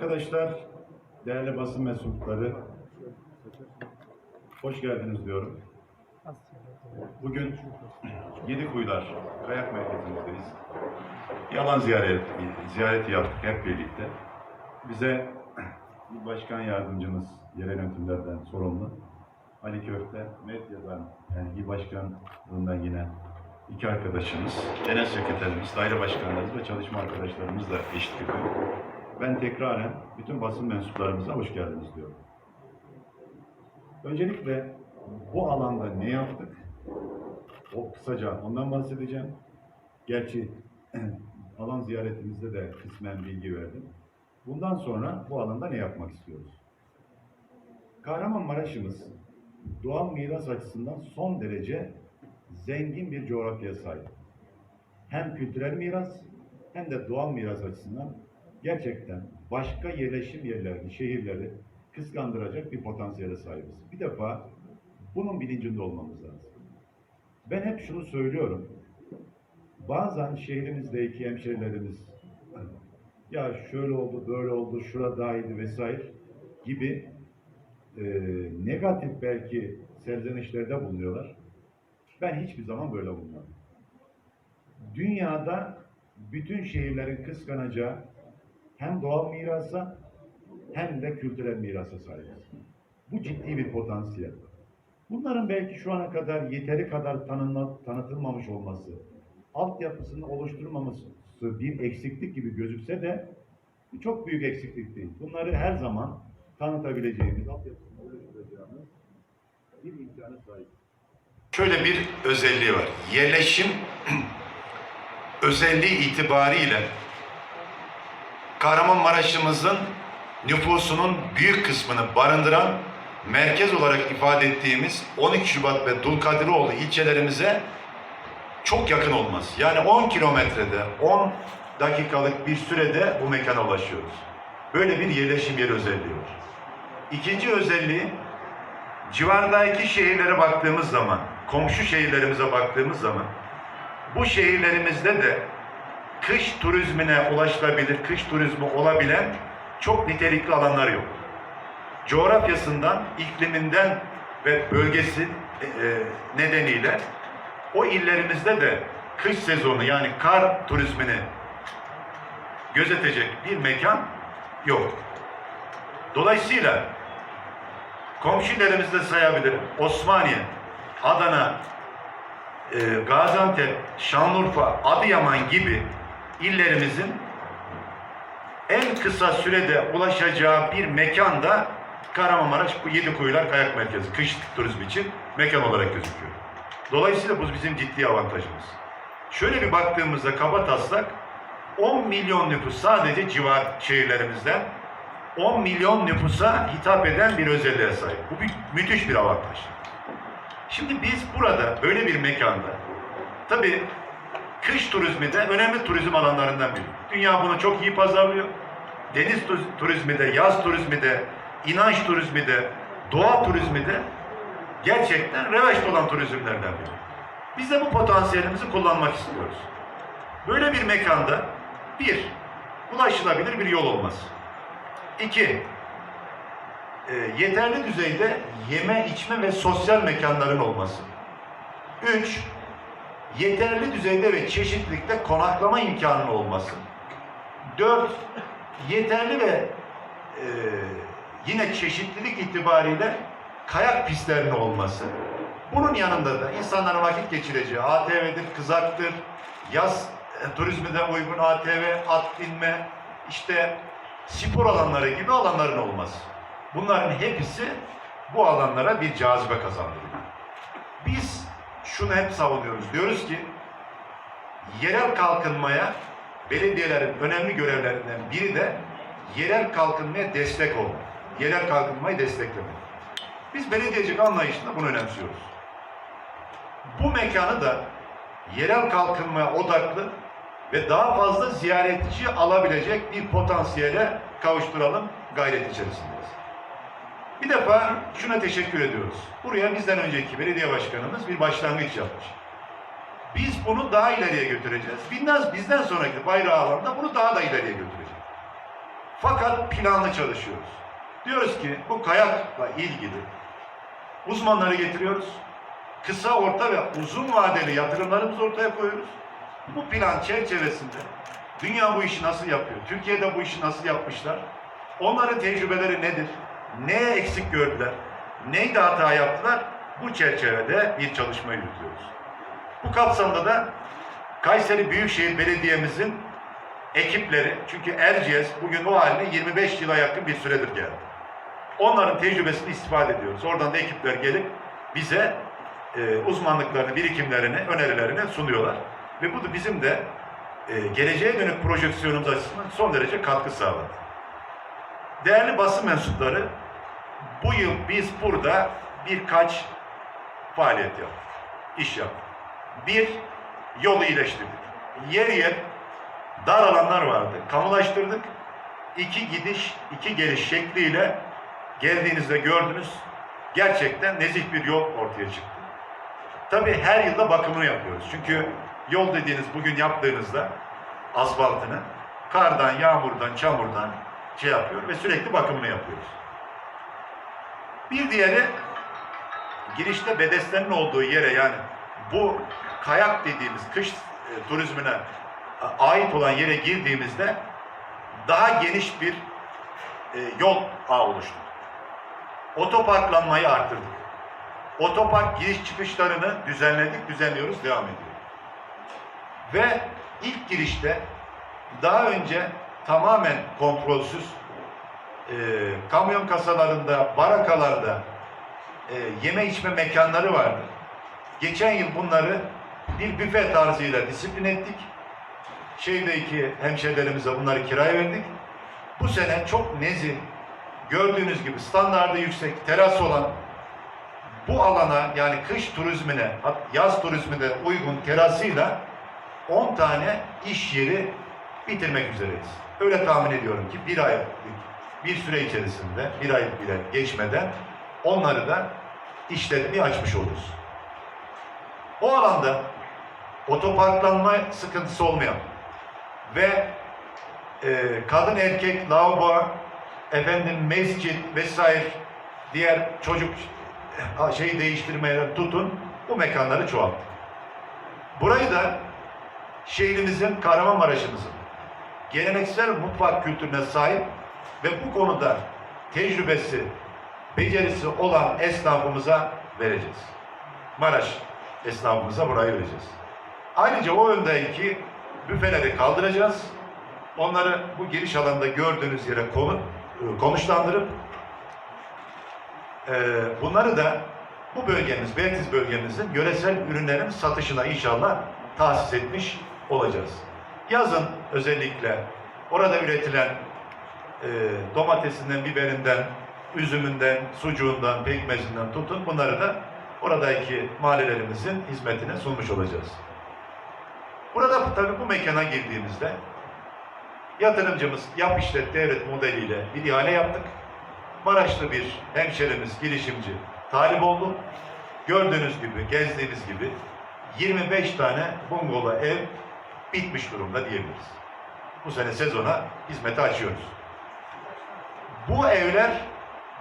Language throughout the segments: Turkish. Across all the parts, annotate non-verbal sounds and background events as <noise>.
Arkadaşlar, değerli basın mensupları, hoş geldiniz diyorum. Bugün Yedikuyular Kayak Merkezimizdeyiz. Yalan ziyaret, ziyareti yaptık hep birlikte. Bize il başkan yardımcımız yerel yönetimlerden sorumlu Ali Köfte, medyadan yani il başkanlığından yine iki arkadaşımız, genel sekreterimiz, daire başkanlarımız ve çalışma arkadaşlarımızla eşlik ediyor. Ben tekraren bütün basın mensuplarımıza hoş geldiniz diyorum. Öncelikle bu alanda ne yaptık? O kısaca ondan bahsedeceğim. Gerçi <clears throat> alan ziyaretimizde de kısmen bilgi verdim. Bundan sonra bu alanda ne yapmak istiyoruz? Kahramanmaraş'ımız doğal miras açısından son derece zengin bir coğrafyaya sahip. Hem kültürel miras hem de doğal miras açısından gerçekten başka yerleşim yerlerini, şehirleri kıskandıracak bir potansiyele sahibiz. Bir defa bunun bilincinde olmamız lazım. Ben hep şunu söylüyorum. Bazen şehrimizdeki hemşerilerimiz ya şöyle oldu, böyle oldu, şura daha iyiydi vesaire gibi e, negatif belki serzenişlerde bulunuyorlar. Ben hiçbir zaman böyle bulunmadım. Dünyada bütün şehirlerin kıskanacağı hem doğal mirasa hem de kültürel mirasa sahibiz. Bu ciddi bir potansiyel. Bunların belki şu ana kadar yeteri kadar tanınma, tanıtılmamış olması, altyapısını oluşturmaması bir eksiklik gibi gözükse de çok büyük eksiklik değil. Bunları her zaman tanıtabileceğimiz, altyapısını oluşturacağımız bir imkanı sahip. Şöyle bir özelliği var. Yerleşim <clears throat> özelliği itibariyle Kahramanmaraş'ımızın nüfusunun büyük kısmını barındıran merkez olarak ifade ettiğimiz 12 Şubat ve Dulkadiroğlu ilçelerimize çok yakın olmaz. Yani 10 kilometrede, 10 dakikalık bir sürede bu mekana ulaşıyoruz. Böyle bir yerleşim yeri özelliği var. İkinci özelliği civardaki şehirlere baktığımız zaman, komşu şehirlerimize baktığımız zaman bu şehirlerimizde de kış turizmine ulaşılabilir, kış turizmi olabilen çok nitelikli alanlar yok. Coğrafyasından, ikliminden ve bölgesi e, e, nedeniyle o illerimizde de kış sezonu yani kar turizmini gözetecek bir mekan yok. Dolayısıyla komşu illerimizde sayabilirim. Osmaniye, Adana, e, Gaziantep, Şanlıurfa, Adıyaman gibi illerimizin en kısa sürede ulaşacağı bir mekan da Kahramanmaraş bu Yedikuyular Kayak Merkezi. Kış turizmi için mekan olarak gözüküyor. Dolayısıyla bu bizim ciddi avantajımız. Şöyle bir baktığımızda kaba taslak 10 milyon nüfus sadece civar şehirlerimizden 10 milyon nüfusa hitap eden bir özelliğe sahip. Bu bir, müthiş bir avantaj. Şimdi biz burada böyle bir mekanda tabii kış turizmi de önemli turizm alanlarından biri. Dünya bunu çok iyi pazarlıyor. Deniz turiz- turizmi de, yaz turizmi de, inanç turizmi de, doğa turizmi de gerçekten revaçta olan turizmlerden biri. Biz de bu potansiyelimizi kullanmak istiyoruz. Böyle bir mekanda bir, ulaşılabilir bir yol olması. İki, e, yeterli düzeyde yeme, içme ve sosyal mekanların olması. Üç, yeterli düzeyde ve çeşitlilikte konaklama imkanının olması. Dört, yeterli ve e, yine çeşitlilik itibariyle kayak pistlerinin olması. Bunun yanında da insanların vakit geçireceği ATV'dir, kızaktır, yaz e, turizmine uygun ATV, at binme, işte spor alanları gibi alanların olması. Bunların hepsi bu alanlara bir cazibe kazandırıyor. Biz şunu hep savunuyoruz. Diyoruz ki yerel kalkınmaya belediyelerin önemli görevlerinden biri de yerel kalkınmaya destek olmak. Yerel kalkınmayı desteklemek. Biz belediyecilik anlayışında bunu önemsiyoruz. Bu mekanı da yerel kalkınmaya odaklı ve daha fazla ziyaretçi alabilecek bir potansiyele kavuşturalım gayret içerisindeyiz. Bir defa şuna teşekkür ediyoruz. Buraya bizden önceki belediye başkanımız bir başlangıç yapmış. Biz bunu daha ileriye götüreceğiz. Bizden, bizden sonraki bayrağı alanda bunu daha da ileriye götüreceğiz. Fakat planlı çalışıyoruz. Diyoruz ki bu kayakla ilgili uzmanları getiriyoruz. Kısa, orta ve uzun vadeli yatırımlarımızı ortaya koyuyoruz. Bu plan çerçevesinde dünya bu işi nasıl yapıyor? Türkiye'de bu işi nasıl yapmışlar? Onların tecrübeleri nedir? Neye eksik gördüler? Neyde hata yaptılar? Bu çerçevede bir çalışma yürütüyoruz. Bu kapsamda da Kayseri Büyükşehir Belediye'mizin ekipleri, çünkü Erciyes bugün o haline 25 yıla yakın bir süredir geldi. Onların tecrübesini istifade ediyoruz. Oradan da ekipler gelip bize e, uzmanlıklarını, birikimlerini, önerilerini sunuyorlar. Ve bu da bizim de e, geleceğe dönük projeksiyonumuz açısından son derece katkı sağladı. Değerli basın mensupları, bu yıl biz burada birkaç faaliyet yaptık, iş yaptık. Bir, yolu iyileştirdik. Yer yer dar alanlar vardı, kamulaştırdık. İki gidiş, iki geliş şekliyle geldiğinizde gördünüz, gerçekten nezih bir yol ortaya çıktı. Tabii her yılda bakımını yapıyoruz. Çünkü yol dediğiniz bugün yaptığınızda asfaltını kardan, yağmurdan, çamurdan şey yapıyor ve sürekli bakımını yapıyoruz. Bir diğeri girişte bedestenin olduğu yere yani bu kayak dediğimiz kış e, turizmine ait olan yere girdiğimizde daha geniş bir e, yol ağı oluştu. Otoparklanmayı arttırdık. Otopark giriş çıkışlarını düzenledik, düzenliyoruz, devam ediyor. Ve ilk girişte daha önce tamamen kontrolsüz e, kamyon kasalarında, barakalarda e, yeme içme mekanları vardı. Geçen yıl bunları bir büfe tarzıyla disiplin ettik. Şehirdeki hemşehrilerimize bunları kiraya verdik. Bu sene çok nezih, gördüğünüz gibi standardı yüksek, teras olan bu alana yani kış turizmine, yaz turizmine uygun terasıyla 10 tane iş yeri bitirmek üzereyiz. Öyle tahmin ediyorum ki bir aylık bir süre içerisinde, bir ay bile geçmeden onları da işletmeyi açmış oluruz. O alanda otoparklanma sıkıntısı olmayan ve e, kadın erkek lavabo, efendim mescit vesaire diğer çocuk şeyi değiştirmeye tutun bu mekanları çoğalttık. Burayı da şehrimizin, Kahramanmaraş'ımızın geleneksel mutfak kültürüne sahip ve bu konuda tecrübesi, becerisi olan esnafımıza vereceğiz. Maraş esnafımıza burayı vereceğiz. Ayrıca o öndeki büfeleri kaldıracağız. Onları bu giriş alanında gördüğünüz yere konu, e, konuşlandırıp e, bunları da bu bölgemiz, Beytiz bölgemizin yöresel ürünlerin satışına inşallah tahsis etmiş olacağız. Yazın özellikle orada üretilen e, domatesinden, biberinden, üzümünden, sucuğundan, pekmezinden tutun bunları da oradaki mahallelerimizin hizmetine sunmuş olacağız. Burada tabii bu mekana girdiğimizde yatırımcımız yap işlet devlet modeliyle bir ihale yaptık. Maraşlı bir hemşerimiz, girişimci talip oldu. Gördüğünüz gibi, gezdiğiniz gibi 25 tane bungalov ev bitmiş durumda diyebiliriz. Bu sene sezona hizmeti açıyoruz. Bu evler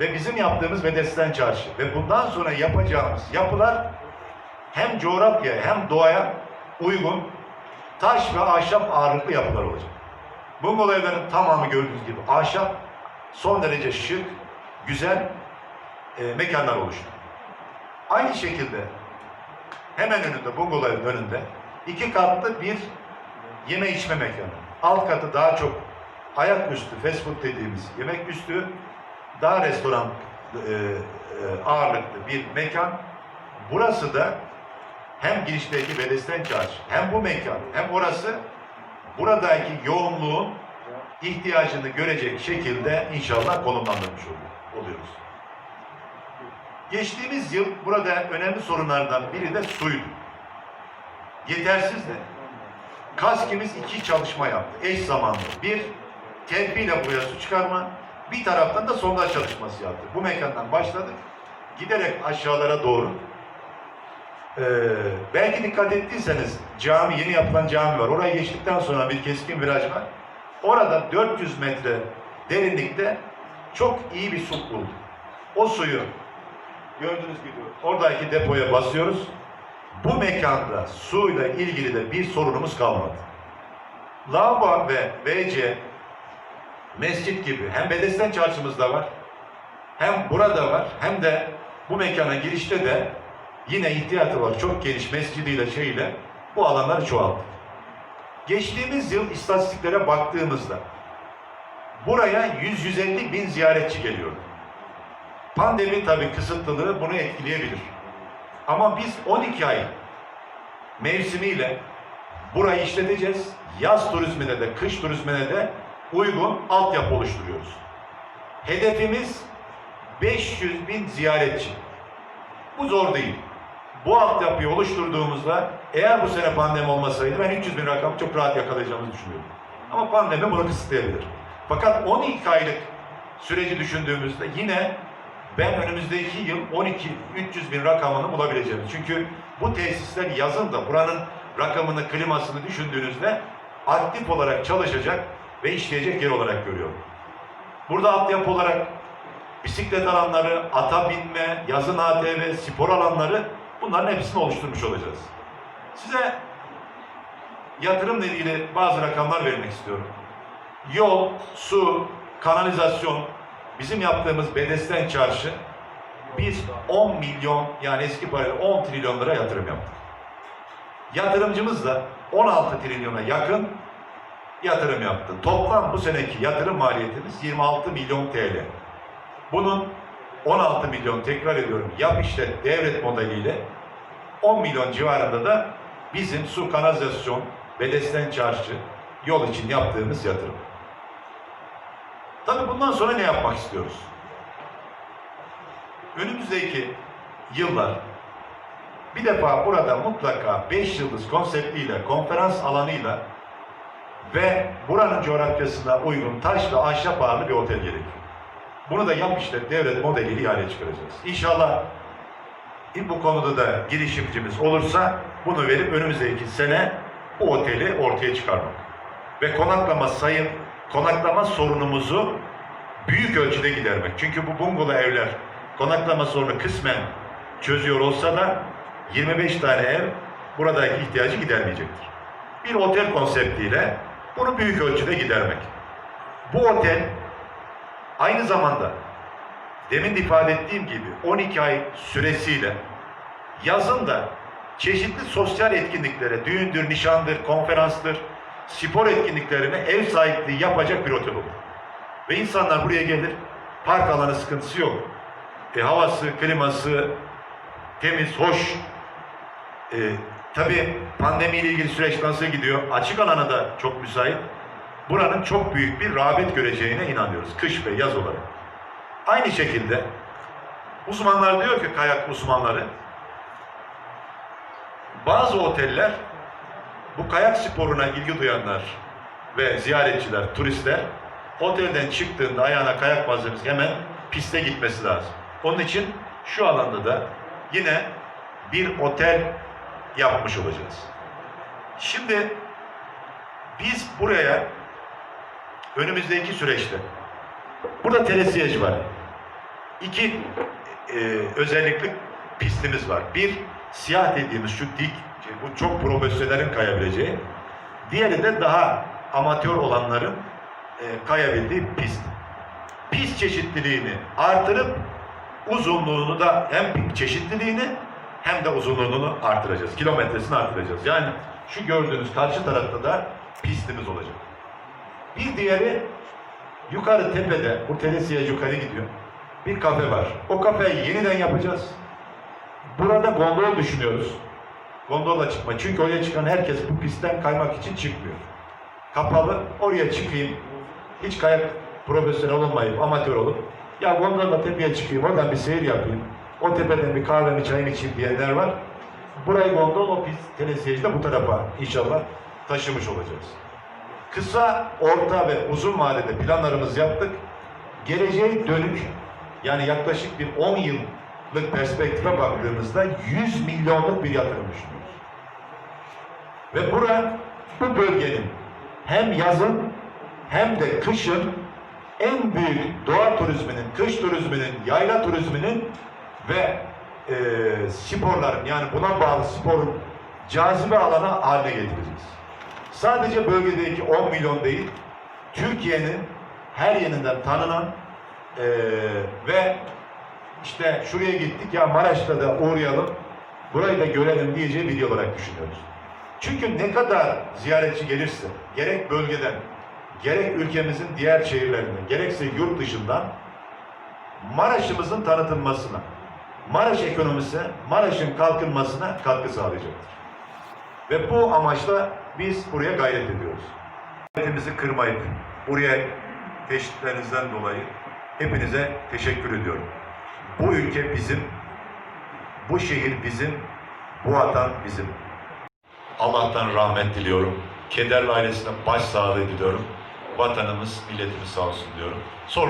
ve bizim yaptığımız Bedesten Çarşı ve bundan sonra yapacağımız yapılar hem coğrafya hem doğaya uygun taş ve ahşap ağırlıklı yapılar olacak. Bungalov evlerin tamamı gördüğünüz gibi ahşap son derece şık, güzel e, mekanlar oluştu. Aynı şekilde hemen önünde, bungalovun önünde iki katlı bir yeme içme mekanı. Alt katı daha çok ayaküstü, fast food dediğimiz yemek üstü, daha restoran e, e, ağırlıklı bir mekan. Burası da hem girişteki Bedesten Çarşı, hem bu mekan, hem orası buradaki yoğunluğun ihtiyacını görecek şekilde inşallah konumlandırmış oluyor- oluyoruz. Geçtiğimiz yıl burada önemli sorunlardan biri de suydu. Yetersizdi. Kaskimiz iki çalışma yaptı eş zamanlı. Bir, terfiyle buraya su çıkarma, bir taraftan da sondaj çalışması yaptı. Bu mekandan başladık. Giderek aşağılara doğru. Ee, belki dikkat ettiyseniz cami, yeni yapılan cami var. Oraya geçtikten sonra bir keskin viraj var. Orada 400 metre derinlikte çok iyi bir su bulduk. O suyu gördüğünüz gibi oradaki depoya basıyoruz. Bu mekanda suyla ilgili de bir sorunumuz kalmadı. Lavabo ve WC mescit gibi hem Bedesten çarşımızda var hem burada var hem de bu mekana girişte de yine ihtiyatı var. Çok geniş mescidiyle şeyle bu alanları çoğalttık. Geçtiğimiz yıl istatistiklere baktığımızda buraya 100-150 bin ziyaretçi geliyordu. Pandemi tabii kısıtlılığı bunu etkileyebilir. Ama biz 12 ay mevsimiyle burayı işleteceğiz. Yaz turizmine de, kış turizmine de uygun altyapı oluşturuyoruz. Hedefimiz 500 bin ziyaretçi. Bu zor değil. Bu altyapıyı oluşturduğumuzda eğer bu sene pandemi olmasaydı ben 300 bin rakam çok rahat yakalayacağımızı düşünüyorum. Ama pandemi bunu kısıtlayabilir. Fakat 12 aylık süreci düşündüğümüzde yine ben önümüzdeki yıl 12 300 bin rakamını bulabileceğim. Çünkü bu tesisler yazın da buranın rakamını, klimasını düşündüğünüzde aktif olarak çalışacak ve işleyecek yer olarak görüyorum. Burada altyapı olarak bisiklet alanları, ata binme, yazın ATV, spor alanları bunların hepsini oluşturmuş olacağız. Size yatırımla ilgili bazı rakamlar vermek istiyorum. Yol, su, kanalizasyon, bizim yaptığımız Bedesten Çarşı biz 10 milyon yani eski parayla 10 trilyon lira yatırım yaptık. Yatırımcımız da 16 trilyona yakın yatırım yaptı. Toplam bu seneki yatırım maliyetimiz 26 milyon TL. Bunun 16 milyon tekrar ediyorum yap işlet devret modeliyle 10 milyon civarında da bizim su kanalizasyon bedesten çarşı yol için yaptığımız yatırım. Tabii bundan sonra ne yapmak istiyoruz? Önümüzdeki yıllar bir defa burada mutlaka 5 yıldız konseptiyle, konferans alanıyla ve buranın coğrafyasına uygun taş ve ahşap ağırlı bir otel gerekiyor. Bunu da yap işlet devlet modeliyle ihaleye çıkaracağız. İnşallah bu konuda da girişimcimiz olursa bunu verip önümüzdeki sene bu oteli ortaya çıkarmak. Ve konaklama sayım, konaklama sorunumuzu büyük ölçüde gidermek. Çünkü bu bungalov evler konaklama sorunu kısmen çözüyor olsa da 25 tane ev buradaki ihtiyacı gidermeyecektir. Bir otel konseptiyle bunu büyük ölçüde gidermek. Bu otel aynı zamanda demin de ifade ettiğim gibi 12 ay süresiyle yazın da çeşitli sosyal etkinliklere, düğündür, nişandır, konferanstır, spor etkinliklerine ev sahipliği yapacak bir otel olur. Ve insanlar buraya gelir, park alanı sıkıntısı yok. E, havası, kliması temiz, hoş. E, tabii pandemiyle ilgili süreç nasıl gidiyor? Açık alana da çok müsait. Buranın çok büyük bir rağbet göreceğine inanıyoruz. Kış ve yaz olarak. Aynı şekilde uzmanlar diyor ki kayak uzmanları bazı oteller bu kayak sporuna ilgi duyanlar ve ziyaretçiler, turistler otelden çıktığında ayağına kayak malzemesi hemen piste gitmesi lazım. Onun için şu alanda da yine bir otel yapmış olacağız. Şimdi biz buraya önümüzdeki süreçte burada telesiyeci var. İki e, özellikli pistimiz var. Bir siyah dediğimiz şu dik, bu çok profesyonellerin kayabileceği. Diğeri de daha amatör olanların e, kayabildiği pist. Pist çeşitliliğini artırıp uzunluğunu da hem çeşitliliğini hem de uzunluğunu artıracağız. Kilometresini artıracağız. Yani şu gördüğünüz karşı tarafta da pistimiz olacak. Bir diğeri yukarı tepede, bu telesiye yukarı gidiyor. Bir kafe var. O kafeyi yeniden yapacağız. Burada gondol düşünüyoruz. Gondolla çıkma. Çünkü oraya çıkan herkes bu pistten kaymak için çıkmıyor. Kapalı, oraya çıkayım. Hiç kayak profesyonel olmayıp, amatör olup ya gondolla tepeye çıkayım, oradan bir seyir yapayım. O tepeden bir kahvemi, çayımı içeyim diyenler var. Burayı gondol, o pist telesiyeci de bu tarafa inşallah taşımış olacağız. Kısa, orta ve uzun vadede planlarımızı yaptık. Geleceğe dönük, yani yaklaşık bir 10 yıllık perspektife baktığımızda 100 milyonluk bir yatırım düşünüyoruz. Ve bura, bu bölgenin hem yazın hem de kışın en büyük doğa turizminin, kış turizminin, yayla turizminin ve e, sporların yani buna bağlı sporun cazibe alanı haline getireceğiz. Sadece bölgedeki 10 milyon değil, Türkiye'nin her yerinden tanınan e, ve işte şuraya gittik ya Maraş'ta da uğrayalım, burayı da görelim diyeceği yer olarak düşünüyoruz. Çünkü ne kadar ziyaretçi gelirse, gerek bölgeden, gerek ülkemizin diğer şehirlerinden, gerekse yurt dışından Maraş'ımızın tanıtılmasına, Maraş ekonomisi, Maraş'ın kalkınmasına katkı sağlayacaktır. Ve bu amaçla biz buraya gayret ediyoruz. Gayretimizi kırmayıp buraya teşviklerinizden dolayı hepinize teşekkür ediyorum. Bu ülke bizim, bu şehir bizim, bu vatan bizim. Allah'tan rahmet diliyorum. Kederli ailesine başsağlığı diliyorum. Vatanımız, milletimiz sağ olsun diyorum. Sor